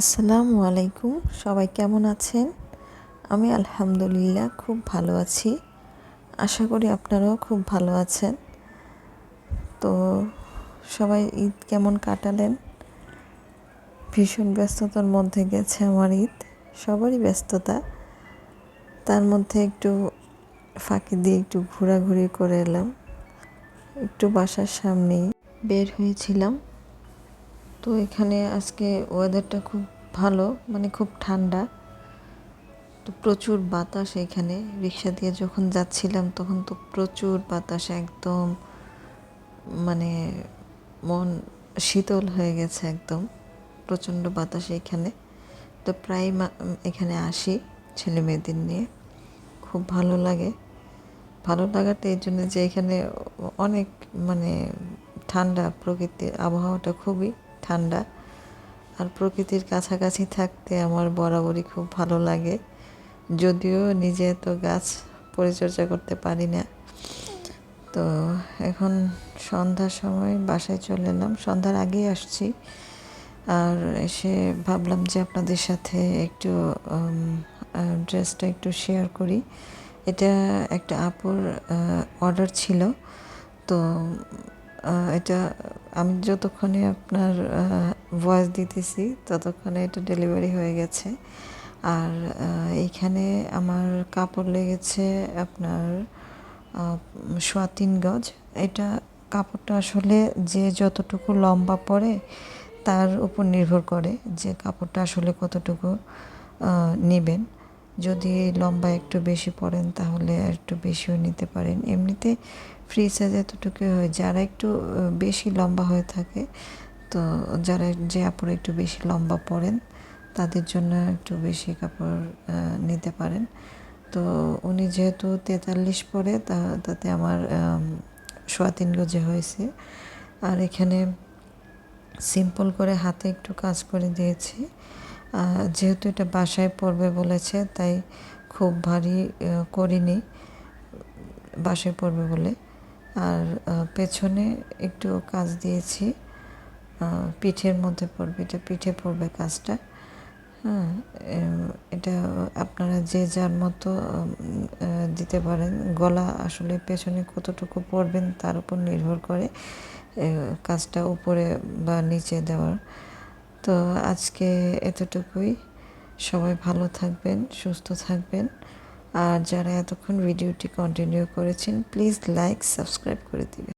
আসসালামু আলাইকুম। সবাই কেমন আছেন? আমি আলহামদুলিল্লাহ খুব ভালো আছি। আশা করি আপনারাও খুব ভালো আছেন। তো সবাই ঈদ কেমন কাটালেন? ভীষণ ব্যস্ততার মধ্যে গেছে আমার ঈদ। সবারই ব্যস্ততা। তার মধ্যে একটু ফাঁকি দিয়ে একটু ঘোরাঘুরি করে এলাম। একটু বাসার সামনেই বের হয়েছিলাম। তো এখানে আজকে ওয়েদারটা খুব ভালো মানে খুব ঠান্ডা। তো প্রচুর বাতাস এখানে। রিক্সা দিয়ে যখন যাচ্ছিলাম তখন তো প্রচুর বাতাস, একদম মানে মন শীতল হয়ে গেছে একদম। প্রচণ্ড বাতাস এখানে। তো প্রায় এখানে আসি ছেলে মেয়েদের নিয়ে। খুব ভালো লাগে। ভালো লাগাটা এই জন্য যে এখানে অনেক মানে ঠান্ডা প্রকৃতির আবহাওয়াটা খুবই ঠান্ডা। আর প্রকৃতির কাছাকাছি থাকতে আমার বরাবরই খুব ভালো লাগে। যদিও নিজে তো গাছ পরিচর্যা করতে পারি না। তো এখন সন্ধ্যার সময় বাসায় চলে এলাম। সন্ধ্যার আগেই আসছি। আর এসে ভাবলাম যে আপনাদের সাথে একটু ড্রেসটা একটু শেয়ার করি। এটা একটা আপুর অর্ডার ছিল। তো এটা, আমি যতক্ষণে আপনার ভয়েস দিতেছি, ততক্ষণে এটা ডেলিভারি হয়ে গেছে। আর এইখানে আমার কাপড় লেগেছে আপনার সোয়া গজ। এটা কাপড়টা আসলে যে যতটুকু লম্বা পড়ে, তার উপর নির্ভর করে যে কাপড়টা আসলে কতটুকু নেবেন। যদি লম্বা একটু বেশি পড়েন তাহলে একটু বেশিও নিতে পারেন। এমনিতে ফ্রি সাইজ এতটুকু হয়, যারা একটু বেশি লম্বা হয়ে থাকে, তো যারা যে কাপড় একটু বেশি লম্বা পরেন তাদের জন্য একটু বেশি কাপড় নিতে পারেন। তো উনি যেহেতু তেতাল্লিশ পরে, তা, তাতে আমার সোয়া তিন গজে হয়েছে। আর এখানে সিম্পল করে হাতে একটু কাজ করে দিয়েছি। যেহেতু এটা বাসায় পড়বে বলেছে, তাই খুব ভারী করিনি, বাসায় পড়বে বলে। আর পেছনে একটু কাজ দিয়েছি পিঠের মধ্যে পড়বে, এটা পিঠে পড়বে কাজটা। হ্যাঁ এটা আপনারা যে যার মতো দিতে পারেন। গলা আসলে পেছনে কতটুকু পড়বেন তার উপর নির্ভর করে কাজটা উপরে বা নিচে দেওয়ার। তো আজকে এতটুকুই। সবাই ভালো থাকবেন, সুস্থ থাকবেন। আর যারা এতক্ষণ ভিডিওটি কন্টিনিউ করেছেন প্লিজ লাইক সাবস্ক্রাইব করে দিবেন।